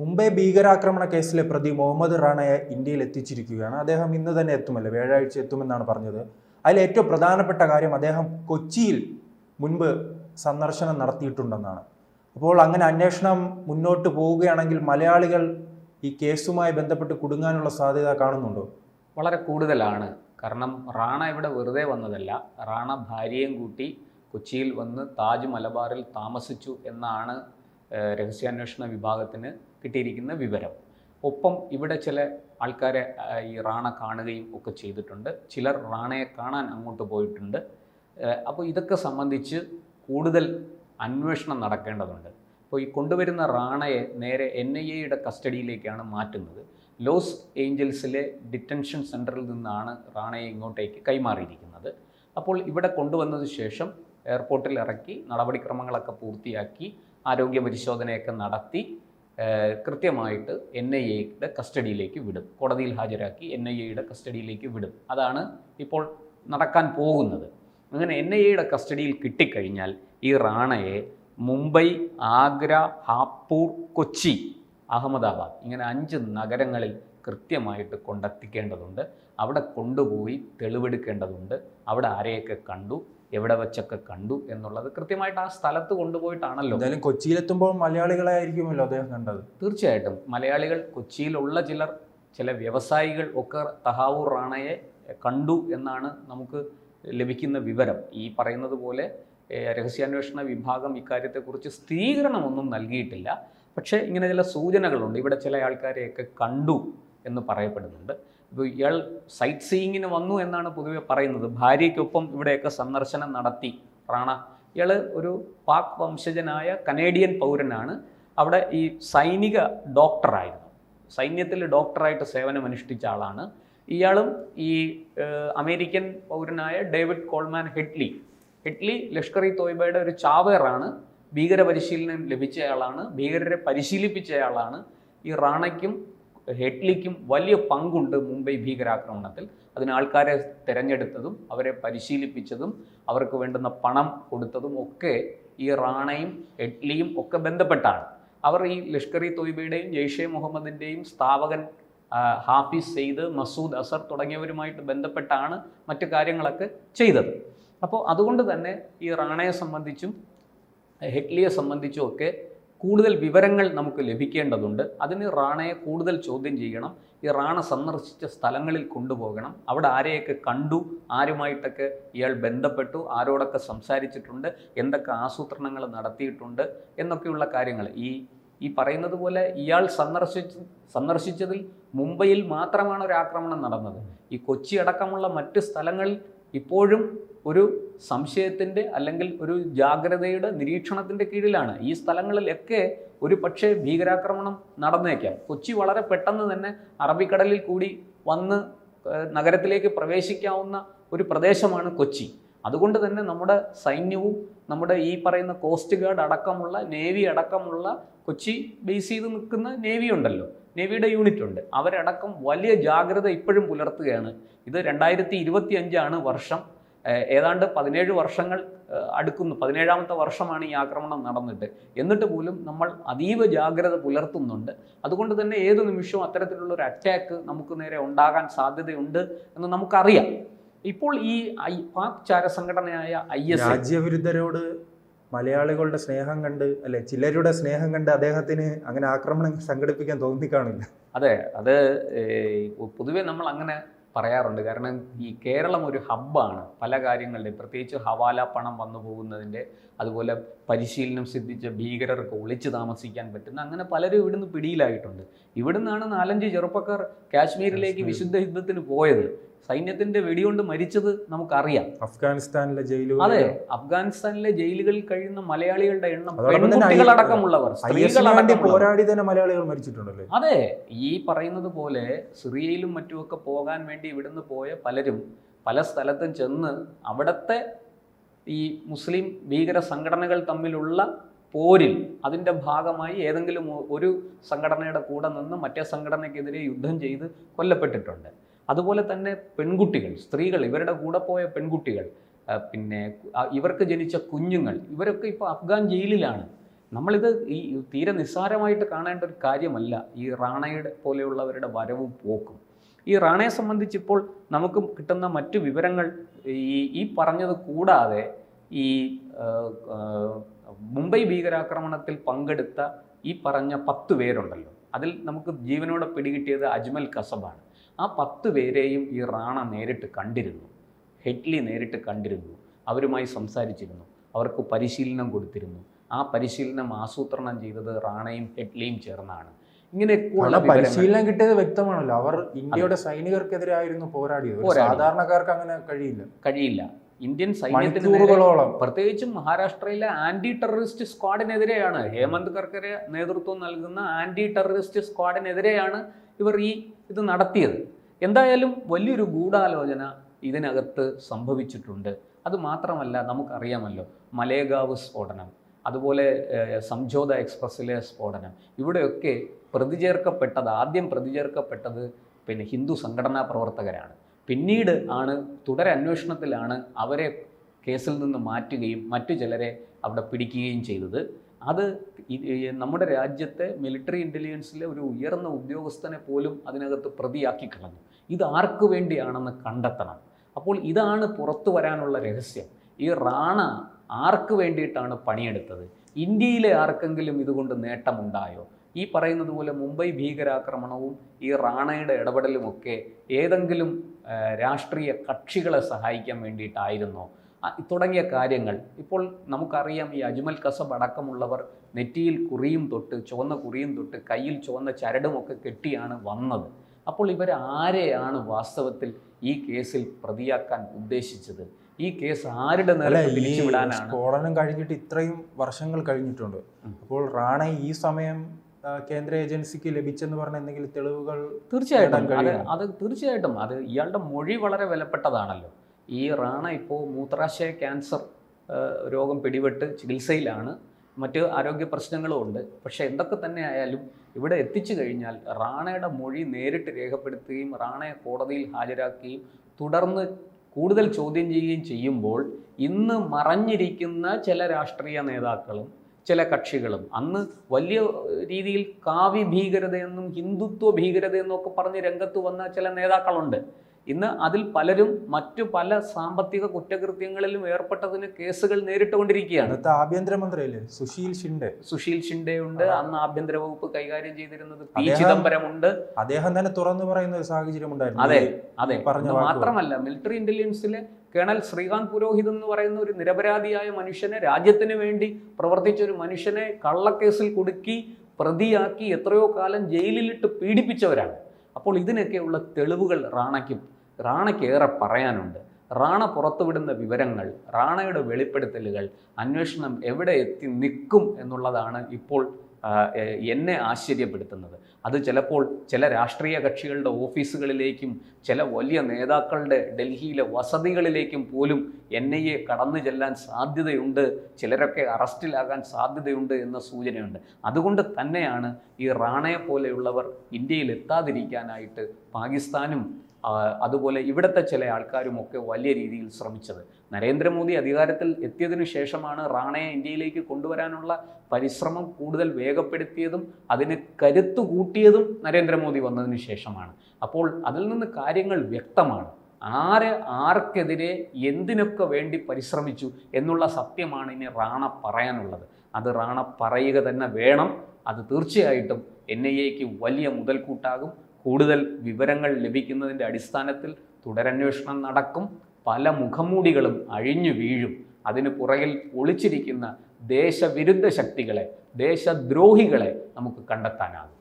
മുംബൈ ഭീകരാക്രമണ കേസിലെ പ്രതി മുഹമ്മദ് റാണയെ ഇന്ത്യയിൽ എത്തിച്ചിരിക്കുകയാണ്. അദ്ദേഹം ഇന്ന് തന്നെ എത്തുമല്ലോ? വ്യാഴാഴ്ച എത്തുമെന്നാണ് പറഞ്ഞത്. അതിൽ ഏറ്റവും പ്രധാനപ്പെട്ട കാര്യം അദ്ദേഹം കൊച്ചിയിൽ മുൻപ് സന്ദർശനം നടത്തിയിട്ടുണ്ടെന്നാണ്. അപ്പോൾ അങ്ങനെ അന്വേഷണം മുന്നോട്ട് പോവുകയാണെങ്കിൽ മലയാളികൾ ഈ കേസുമായി ബന്ധപ്പെട്ട് കുടുങ്ങാനുള്ള സാധ്യത കാണുന്നുണ്ടോ? വളരെ കൂടുതലാണ്. കാരണം റാണ ഇവിടെ വെറുതെ വന്നതല്ല. റാണ ഭാര്യയും കൂട്ടി കൊച്ചിയിൽ വന്ന് താജ് മലബാറിൽ താമസിച്ചു എന്നാണ് രഹസ്യാന്വേഷണ വിഭാഗത്തിന് കിട്ടിയിരിക്കുന്ന വിവരം. ഒപ്പം ഇവിടെ ചില ആൾക്കാരെ ഈ റാണ കാണുകയും ഒക്കെ ചെയ്തിട്ടുണ്ട്. ചിലർ റാണയെ കാണാൻ അങ്ങോട്ട് പോയിട്ടുണ്ട്. അപ്പോൾ ഇതൊക്കെ സംബന്ധിച്ച് കൂടുതൽ അന്വേഷണം നടക്കേണ്ടതുണ്ട്. അപ്പോൾ ഈ കൊണ്ടുവരുന്ന റാണയെ നേരെ എൻ ഐ എയുടെ കസ്റ്റഡിയിലേക്കാണ് മാറ്റുന്നത്. ലോസ് ഏഞ്ചൽസിലെ ഡിറ്റൻഷൻ സെന്ററിൽ നിന്നാണ് റാണയെ ഇങ്ങോട്ടേക്ക് കൈമാറിയിരിക്കുന്നത്. അപ്പോൾ ഇവിടെ കൊണ്ടുവന്നതിന് ശേഷം എയർപോർട്ടിൽ ഇറക്കി നടപടിക്രമങ്ങളൊക്കെ പൂർത്തിയാക്കി ആരോഗ്യ പരിശോധനയൊക്കെ നടത്തി കൃത്യമായിട്ട് എൻ ഐ എയുടെ കസ്റ്റഡിയിലേക്ക് വിടും. കോടതിയിൽ ഹാജരാക്കി എൻ ഐ എയുടെ കസ്റ്റഡിയിലേക്ക് വിടും. അതാണ് ഇപ്പോൾ നടക്കാൻ പോകുന്നത്. അങ്ങനെ എൻ ഐ എയുടെ കസ്റ്റഡിയിൽ കിട്ടിക്കഴിഞ്ഞാൽ ഈ റാണയെ മുംബൈ ആഗ്ര ഹാപ്പൂർ കൊച്ചി അഹമ്മദാബാദ് ഇങ്ങനെ അഞ്ച് നഗരങ്ങളിൽ കൃത്യമായിട്ട് കൊണ്ടെത്തിക്കേണ്ടതുണ്ട് അവിടെ കൊണ്ടുപോയി തെളിവെടുക്കേണ്ടതുണ്ട്. അവിടെ ആരെയൊക്കെ കണ്ടു? എവിടെ വെച്ചൊക്കെ കണ്ടു എന്നുള്ളത് കൃത്യമായിട്ട് ആ സ്ഥലത്ത് കൊണ്ടുപോയിട്ടാണല്ലോ. എന്തായാലും കൊച്ചിയിലെത്തുമ്പോൾ മലയാളികളായിരിക്കുമല്ലോ അദ്ദേഹം കണ്ടത്. തീർച്ചയായിട്ടും. മലയാളികൾ കൊച്ചിയിലുള്ള ചിലർ ചില വ്യവസായികൾ ഒക്കെ തഹാവൂർ റാണയെ കണ്ടു എന്നാണ് നമുക്ക് ലഭിക്കുന്ന വിവരം. ഈ പറയുന്നത് പോലെ രഹസ്യാന്വേഷണ വിഭാഗം ഇക്കാര്യത്തെക്കുറിച്ച് സ്ഥിരീകരണമൊന്നും നൽകിയിട്ടില്ല. പക്ഷേ ഇങ്ങനെ ചില സൂചനകളുണ്ട്. ഇവിടെ ചില ആൾക്കാരെയൊക്കെ കണ്ടു എന്ന് പറയപ്പെടുന്നുണ്ട്. ഇപ്പോൾ ഇയാൾ സൈറ്റ് സീയിങ്ങിന് വന്നു എന്നാണ് പൊതുവെ പറയുന്നത്. ഭാര്യയ്ക്കൊപ്പം ഇവിടെയൊക്കെ സന്ദർശനം നടത്തി. റാണ ഇയാൾ ഒരു പാക് വംശജനായ കനേഡിയൻ പൗരനാണ്. അവിടെ ഈ സൈനിക ഡോക്ടറായിരുന്നു സൈന്യത്തിൽ ഡോക്ടറായിട്ട് സേവനം അനുഷ്ഠിച്ച ആളാണ്. ഇയാളും ഈ American പൗരനായ David Coleman Headley. Headley Lashkar e തോയ്ബയുടെ ഒരു ചാവേറാണ്. ഭീകര പരിശീലനം ലഭിച്ചയാളാണ്. ഭീകരരെ പരിശീലിപ്പിച്ചയാളാണ്. ഈ റാണയ്ക്കും ഹെഡ്ലിക്കും വലിയ പങ്കുണ്ട് മുംബൈ ഭീകരാക്രമണത്തിൽ. അതിന് ആൾക്കാരെ തിരഞ്ഞെടുത്തതും അവരെ പരിശീലിപ്പിച്ചതും അവർക്ക് വേണ്ടുന്ന പണം കൊടുത്തതും ഒക്കെ ഈ റാണയും ഹെഡ്ലിയും ഒക്കെ ബന്ധപ്പെട്ടാണ്. അവർ ഈ ലഷ്കർ ഇ തൊയ്ബയുടെയും ജെയ്ഷെ മുഹമ്മദിന്റെയും സ്ഥാപകൻ ഹാഫിസ് സെയ്ദ് മസൂദ് അസർ തുടങ്ങിയവരുമായിട്ട് ബന്ധപ്പെട്ടാണ് മറ്റു കാര്യങ്ങളൊക്കെ ചെയ്തത്. അപ്പോൾ അതുകൊണ്ട് തന്നെ ഈ റാണയെ സംബന്ധിച്ചും ഹെഡ്ലിയെ സംബന്ധിച്ചും ഒക്കെ കൂടുതൽ വിവരങ്ങൾ നമുക്ക് ലഭിക്കേണ്ടതുണ്ട്. അതിന് റാണയെ കൂടുതൽ ചോദ്യം ചെയ്യണം. ഈ റാണ സന്ദർശിച്ച സ്ഥലങ്ങളിൽ കൊണ്ടുപോകണം. അവിടെ ആരെയൊക്കെ കണ്ടു? ആരുമായിട്ടൊക്കെ ഇയാൾ ബന്ധപ്പെട്ടു? ആരോടൊക്കെ സംസാരിച്ചിട്ടുണ്ട്? എന്തൊക്കെ ആസൂത്രണങ്ങൾ നടത്തിയിട്ടുണ്ട്? എന്നൊക്കെയുള്ള കാര്യങ്ങൾ. ഈ ഈ പറയുന്നത് പോലെ ഇയാൾ സന്ദർശിച്ച് സന്ദർശിച്ചതിൽ മുംബൈയിൽ മാത്രമാണ് ഒരു ആക്രമണം നടന്നത്. ഈ കൊച്ചി അടക്കമുള്ള മറ്റ് സ്ഥലങ്ങളിൽ ഇപ്പോഴും ഒരു സംശയത്തിന്റെ അല്ലെങ്കിൽ ഒരു ജാഗ്രതയുടെ നിരീക്ഷണത്തിന്റെ കീഴിലാണ് ഈ സ്ഥലങ്ങളിലൊക്കെ ഒരു പക്ഷേ ഭീകരാക്രമണം നടന്നേക്കാം. കൊച്ചി വളരെ പെട്ടെന്ന് തന്നെ അറബിക്കടലിൽ കൂടി വന്ന് നഗരത്തിലേക്ക് പ്രവേശിക്കാവുന്ന ഒരു പ്രദേശമാണ് കൊച്ചി. അതുകൊണ്ട് തന്നെ നമ്മുടെ സൈന്യവും നമ്മുടെ ഈ പറയുന്ന കോസ്റ്റ് ഗാർഡ് അടക്കമുള്ള നേവി അടക്കമുള്ള കൊച്ചി ബേസ് ചെയ്ത് നിൽക്കുന്ന നേവി ഉണ്ടല്ലോ. നേവിയുടെ യൂണിറ്റ് ഉണ്ട്. അവരടക്കം വലിയ ജാഗ്രത ഇപ്പോഴും പുലർത്തുകയാണ്. ഇത് രണ്ടായിരത്തി ഇരുപത്തി അഞ്ചാണ് വർഷം ഏതാണ്ട് പതിനേഴ് വർഷങ്ങൾ അടുക്കുന്നു. പതിനേഴാമത്തെ വർഷമാണ് ഈ ആക്രമണം നടന്നിട്ട്. എന്നിട്ട് പോലും നമ്മൾ അതീവ ജാഗ്രത പുലർത്തുന്നുണ്ട്. അതുകൊണ്ട് തന്നെ ഏത് നിമിഷവും അത്തരത്തിലുള്ള ഒരു അറ്റാക്ക് നമുക്ക് നേരെ ഉണ്ടാകാൻ സാധ്യതയുണ്ട് എന്ന് നമുക്കറിയാം. ഇപ്പോൾ ഈ പാക് ചാരസംഘടനയായ ഐ എസ് രാജ്യവിരുദ്ധരോട് മലയാളികളുടെ സ്നേഹം കണ്ട് അല്ലെ ചിലരുടെ സ്നേഹം കണ്ട് അദ്ദേഹത്തിന് അങ്ങനെ ആക്രമണം സംഘടിപ്പിക്കാൻ തോന്നിക്കാണില്ല. അതെ അത് പൊതുവെ നമ്മൾ അങ്ങനെ പറയാറുണ്ട്. കാരണം ഈ കേരളം ഒരു ഹബ്ബാണ്. പല കാര്യങ്ങളുടെയും പ്രത്യേകിച്ച് ഹവാല പണം വന്നു പോകുന്നതിന്റെ അതുപോലെ പരിശീലനം സിദ്ധിച്ച ഭീകരർക്ക് ഒളിച്ചു താമസിക്കാൻ പറ്റുന്ന അങ്ങനെ പലരും ഇവിടുന്ന് പിടിയിലായിട്ടുണ്ട്. ഇവിടുന്നാണ് നാലഞ്ച് ചെറുപ്പക്കാർ കാശ്മീരിലേക്ക് വിശുദ്ധ യുദ്ധത്തിന് പോയത്. സൈന്യത്തിന്റെ വെടികൊണ്ട് മരിച്ചത് നമുക്കറിയാം. അഫ്ഗാനിസ്ഥാനിലെ ജയിലുകൾ അതെ അഫ്ഗാനിസ്ഥാനിലെ ജയിലുകളിൽ കഴിയുന്ന മലയാളികളുടെ എണ്ണം പെൺകുട്ടികളടക്കമുള്ളവർ പോരാടി തന്നെ മലയാളികൾ മരിച്ചിട്ടുണ്ടല്ലേ? അതെ ഈ പറയുന്നത് പോലെ സിറിയയിലും മറ്റുമൊക്കെ പോകാൻ വേണ്ടി ഇവിടുന്ന് പോയ പലരും പല സ്ഥലത്തും ചെന്ന് അവിടത്തെ ഈ മുസ്ലിം ഭീകര സംഘടനകൾ തമ്മിലുള്ള പോരിൽ അതിന്റെ ഭാഗമായി ഏതെങ്കിലും ഒരു സംഘടനയുടെ കൂടെ നിന്ന് മറ്റേ സംഘടനയ്ക്കെതിരെ യുദ്ധം ചെയ്ത് കൊല്ലപ്പെട്ടിട്ടുണ്ട്. അതുപോലെ തന്നെ പെൺകുട്ടികൾ സ്ത്രീകൾ ഇവരുടെ കൂടെ പോയ പെൺകുട്ടികൾ പിന്നെ ഇവർക്ക് ജനിച്ച കുഞ്ഞുങ്ങൾ ഇവരൊക്കെ ഇപ്പോൾ അഫ്ഗാൻ ജയിലിലാണ്. നമ്മളിത് ഈ തീരെ നിസ്സാരമായിട്ട് കാണേണ്ട ഒരു കാര്യമല്ല ഈ റാണയുടെ പോലെയുള്ളവരുടെ വരവും പോക്കും. ഈ റാണയെ സംബന്ധിച്ചിപ്പോൾ നമുക്ക് കിട്ടുന്ന മറ്റു വിവരങ്ങൾ ഈ ഈ പറഞ്ഞത് കൂടാതെ ഈ മുംബൈ ഭീകരാക്രമണത്തിൽ പങ്കെടുത്ത ഈ പറഞ്ഞ പത്ത് പേരുണ്ടല്ലോ. അതിൽ നമുക്ക് ജീവനോടെ പിടികിട്ടിയത് അജ്മൽ കസബാണ്. ആ പത്ത് പേരെയും ഈ റാണ നേരിട്ട് കണ്ടിരുന്നു. ഹെറ്റ്ലി നേരിട്ട് കണ്ടിരുന്നു. അവരുമായി സംസാരിച്ചിരുന്നു. അവർക്ക് പരിശീലനം കൊടുത്തിരുന്നു. ആ പരിശീലനം ആസൂത്രണം ചെയ്തത് റാണയും ഹെറ്റ്ലിയും ചേർന്നാണ്. ഇങ്ങനെയൊക്കെയുള്ള പരിശീലനം കിട്ടിയത് വ്യക്തമാണല്ലോ. അവർ ഇന്ത്യയുടെ സൈനികർക്കെതിരായിരുന്നു പോരാടിയത്. സാധാരണക്കാർക്ക് അങ്ങനെ കഴിയില്ല. കഴിയില്ല. ഇന്ത്യൻ സൈന്യത്തിന് നേരെ മണിക്കൂറുകളോളം. പ്രത്യേകിച്ചും മഹാരാഷ്ട്രയിലെ ആന്റി ടെററിസ്റ്റ് സ്ക്വാഡിനെതിരെയാണ്. ഹേമന്ത് കർക്കരെ നേതൃത്വം നൽകുന്ന ആന്റി ടെററിസ്റ്റ് സ്ക്വാഡിനെതിരെയാണ് ഇവർ ഈ ഇത് നടത്തിയത്. എന്തായാലും വലിയൊരു ഗൂഢാലോചന ഇതിനകത്ത് സംഭവിച്ചിട്ടുണ്ട്. അത് മാത്രമല്ല നമുക്കറിയാമല്ലോ മലേഗാവ് സ്ഫോടനം അതുപോലെ സംജോത എക്സ്പ്രസ്സിലെ സ്ഫോടനം ഇവിടെയൊക്കെ പ്രതിചേർക്കപ്പെട്ടത് ആദ്യം പ്രതിചേർക്കപ്പെട്ടത് പിന്നെ ഹിന്ദു സംഘടനാ പ്രവർത്തകരാണ്. പിന്നീട് ആണ് തുടരന്വേഷണത്തിലാണ് അവരെ കേസിൽ നിന്ന് മാറ്റുകയും മറ്റു ചിലരെ അവിടെ പിടിക്കുകയും ചെയ്തത്. അത് നമ്മുടെ രാജ്യത്തെ മിലിറ്ററി ഇന്റലിജൻസിലെ ഒരു ഉയർന്ന ഉദ്യോഗസ്ഥനെ പോലും അതിനകത്ത് പ്രതിയാക്കി കളഞ്ഞു. ഇത് ആർക്കു വേണ്ടിയാണെന്ന് കണ്ടെത്തണം. അപ്പോൾ ഇതാണ് പുറത്തു വരാനുള്ള രഹസ്യം. ഈ റാണ ആർക്ക് വേണ്ടിയിട്ടാണ് പണിയെടുത്തത്? ഇന്ത്യയിലെ ആർക്കെങ്കിലും ഇതുകൊണ്ട് നേട്ടമുണ്ടായോ? ഈ പറയുന്നത് പോലെ മുംബൈ ഭീകരാക്രമണവും ഈ റാണയുടെ ഇടപെടലുമൊക്കെ ഏതെങ്കിലും രാഷ്ട്രീയ കക്ഷികളെ സഹായിക്കാൻ വേണ്ടിയിട്ടായിരുന്നോ? തുടങ്ങിയ കാര്യങ്ങൾ. ഇപ്പോൾ നമുക്കറിയാം ഈ അജ്മൽ കസബ് അടക്കമുള്ളവർ നെറ്റിയിൽ കുറിയും തൊട്ട് ചുവന്ന കുറിയും തൊട്ട് കയ്യിൽ ചുവന്ന ചരടുമൊക്കെ കെട്ടിയാണ് വന്നത്. അപ്പോൾ ഇവർ ആരെയാണ് വാസ്തവത്തിൽ ഈ കേസിൽ പ്രതിയാക്കാൻ ഉദ്ദേശിച്ചത്? ഈ കേസ് ആരുടെ നേരെ സ്ഫോടനം കഴിഞ്ഞിട്ട് ഇത്രയും വർഷങ്ങൾ കഴിഞ്ഞിട്ടുണ്ട്. അപ്പോൾ റാണ ഈ സമയം കേന്ദ്ര ഏജൻസിക്ക് ലഭിച്ചെന്ന് പറഞ്ഞ എന്തെങ്കിലും തെളിവുകൾ തീർച്ചയായിട്ടും. അത് തീർച്ചയായിട്ടും. അത് ഇയാളുടെ മൊഴി വളരെ വിലപ്പെട്ടതാണല്ലോ. ഈ റാണ ഇപ്പോൾ മൂത്രാശയ ക്യാൻസർ രോഗം പിടിപെട്ട് ചികിത്സയിലാണ്. മറ്റ് ആരോഗ്യ പ്രശ്നങ്ങളും ഉണ്ട്. പക്ഷേ എന്തൊക്കെ തന്നെ ആയാലും ഇവിടെ എത്തിച്ചു കഴിഞ്ഞാൽ റാണയുടെ മൊഴി നേരിട്ട് രേഖപ്പെടുത്തുകയും റാണയെ കോടതിയിൽ ഹാജരാക്കുകയും തുടർന്ന് കൂടുതൽ ചോദ്യം ചെയ്യുകയും ചെയ്യുമ്പോൾ ഇന്ന് മറഞ്ഞിരിക്കുന്ന ചില രാഷ്ട്രീയ നേതാക്കളും ചില കക്ഷികളും അന്ന് വലിയ രീതിയിൽ കാവ്യ ഭീകരതയെന്നും ഹിന്ദുത്വ ഭീകരതയെന്നും ഒക്കെ പറഞ്ഞ് രംഗത്ത് വന്ന ചില നേതാക്കളുണ്ട്. ഇന്ന് അതിൽ പലരും മറ്റു പല സാമ്പത്തിക കുറ്റകൃത്യങ്ങളിലും ഏർപ്പെട്ടതിന് കേസുകൾ നേരിട്ടുകൊണ്ടിരിക്കുകയാണ്. ആഭ്യന്തരമന്ത്രി ആഭ്യന്തരമന്ത്രിയല്ലേ സുശീൽ ഷിൻഡെ. സുശീൽ ഷിൻഡെ ഉണ്ട്. അന്ന് ആഭ്യന്തര വകുപ്പ് കൈകാര്യം ചെയ്തിരുന്നത് പി ചിദംബരം ചിദംബരമുണ്ട് അദ്ദേഹം തന്നെ തുറന്നു പറയുന്ന ഒരു സാഹചര്യം ഉണ്ടായിരുന്നു. അതെ അതെ. പറഞ്ഞ. മാത്രമല്ല മിലിറ്ററി ഇന്റലിജൻസിലെ കേണൽ ശ്രീകാന്ത് പുരോഹിത് എന്ന് പറയുന്ന ഒരു നിരപരാധിയായ മനുഷ്യനെ രാജ്യത്തിന് വേണ്ടി പ്രവർത്തിച്ച ഒരു മനുഷ്യനെ കള്ളക്കേസിൽ കുടുക്കി പ്രതിയാക്കി എത്രയോ കാലം ജയിലിലിട്ട് പീഡിപ്പിച്ചവരാണ്. അപ്പോൾ ഇതിനൊക്കെയുള്ള തെളിവുകൾ റാണയ്ക്കും റാണയ്ക്ക് ഏറെ പറയാനുണ്ട്. റാണ പുറത്തുവിടുന്ന വിവരങ്ങൾ റാണയുടെ വെളിപ്പെടുത്തലുകൾ അന്വേഷണം എവിടെ എത്തി നിൽക്കും എന്നുള്ളതാണ് ഇപ്പോൾ എന്നെ ആശ്ചര്യപ്പെടുത്തുന്നത്. അത് ചിലപ്പോൾ ചില രാഷ്ട്രീയ കക്ഷികളുടെ ഓഫീസുകളിലേക്കും ചില വലിയ നേതാക്കളുടെ ഡൽഹിയിലെ വസതികളിലേക്കും പോലും എൻ ഐ എ കടന്നു ചെല്ലാൻ സാധ്യതയുണ്ട് ചിലരൊക്കെ അറസ്റ്റിലാകാൻ സാധ്യതയുണ്ട് എന്ന സൂചനയുണ്ട്. അതുകൊണ്ട് തന്നെയാണ് ഈ റാണയെ പോലെയുള്ളവർ ഇന്ത്യയിൽ എത്താതിരിക്കാനായിട്ട് പാകിസ്ഥാനും അതുപോലെ ഇവിടുത്തെ ചില ആൾക്കാരുമൊക്കെ വലിയ രീതിയിൽ ശ്രമിച്ചത്. നരേന്ദ്രമോദി അധികാരത്തിൽ എത്തിയതിനു ശേഷമാണ് റാണയെ ഇന്ത്യയിലേക്ക് കൊണ്ടുവരാനുള്ള പരിശ്രമം കൂടുതൽ വേഗപ്പെടുത്തിയതും അതിന് കരുത്തു കൂട്ടിയതും നരേന്ദ്രമോദി വന്നതിന് ശേഷമാണ്. അപ്പോൾ അതിൽ നിന്ന് കാര്യങ്ങൾ വ്യക്തമാണ്. ആര് ആർക്കെതിരെ എന്തിനൊക്കെ വേണ്ടി പരിശ്രമിച്ചു എന്നുള്ള സത്യമാണ് ഇനി റാണ പറയാനുള്ളത്. അത് റാണ പറയുക തന്നെ വേണം. അത് തീർച്ചയായിട്ടും എൻ ഐ എക്ക് വലിയ മുതൽക്കൂട്ടാകും. കൂടുതൽ വിവരങ്ങൾ ലഭിക്കുന്നതിന്റെ അടിസ്ഥാനത്തിൽ തുടരന്വേഷണം നടക്കും. പല മുഖംമൂടികളും അഴിഞ്ഞു വീഴും. അതിന് പുറകിൽ ഒളിച്ചിരിക്കുന്ന ദേശവിരുദ്ധ ശക്തികളെ ദേശദ്രോഹികളെ നമുക്ക് കണ്ടെത്താനാകും.